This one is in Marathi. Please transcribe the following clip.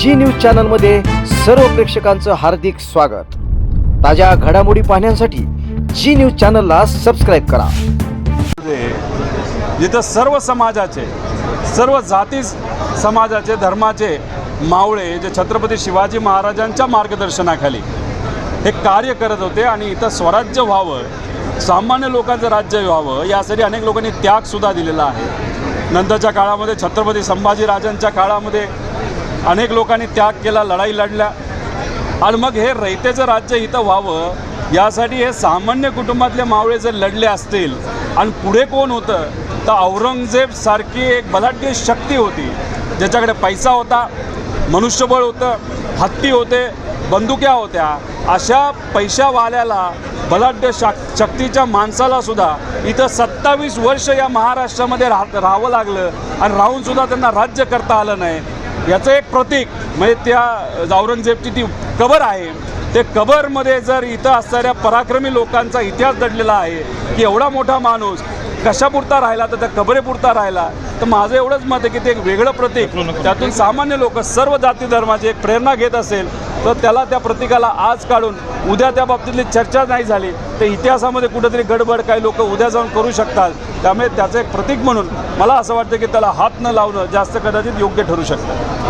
जी न्यूज चॅनलमध्ये सर्व प्रेक्षकांचं हार्दिक स्वागत. ताज्या घडामोडी पाहण्यासाठी जी न्यूज चॅनलला सबस्क्राईब करा. जिथं सर्व समाजाचे सर्व जाती समाजाचे धर्माचे मावळे जे छत्रपती शिवाजी महाराजांच्या मार्गदर्शनाखाली हे कार्य करत होते आणि इथं स्वराज्य व्हावं सामान्य लोकांचं राज्य व्हावं यासाठी अनेक लोकांनी त्यागसुद्धा दिलेला आहे. नंतरच्या काळामध्ये छत्रपती संभाजीराजांच्या काळामध्ये अनेक लोकांनी त्याग केला लढाई लढल्या. आणि मग हे रयतेचं राज्य इथं व्हावं यासाठी हे सामान्य कुटुंबातले मावळे जर लढले असतील आणि पुढे कोण होतं तर औरंगजेब सारखी एक बलाढ्य शक्ती होती ज्याच्याकडे पैसा होता मनुष्यबळ होतं हत्ती होते बंदुक्या होत्या अशा पैशावाल्याला बलाढ्य शक् शक्तीच्या माणसाला सुद्धा इथं सत्तावीस वर्ष या महाराष्ट्रामध्ये राह राहावं लागलं आणि राहूनसुद्धा त्यांना राज्य करता आलं नाही. याचं एक प्रतीक म्हणजे त्या औरंगजेबची ती कबर आहे. ते कबरमध्ये जर इथं असणाऱ्या पराक्रमी लोकांचा इतिहास दडलेला आहे की एवढा मोठा माणूस कशापुरता राहिला तर त्या कबरेपुरता राहिला तर माझं एवढंच मत आहे की ते एक वेगळं प्रतीक. त्यातून सामान्य लोक सर्व जाती धर्माची एक प्रेरणा घेत असेल तर त्याला त्या प्रतीकाला आज काढून उद्या त्या बाबतीतली चर्चा नाही झाली तर इतिहासामध्ये कुठेतरी गडबड काही लोक उद्या जाऊन करू शकतात. त्यामुळे त्याचं एक प्रतीक म्हणून मला असं वाटतं की त्याला हात न लावणं जास्त कदाचित योग्य ठरू शकतं.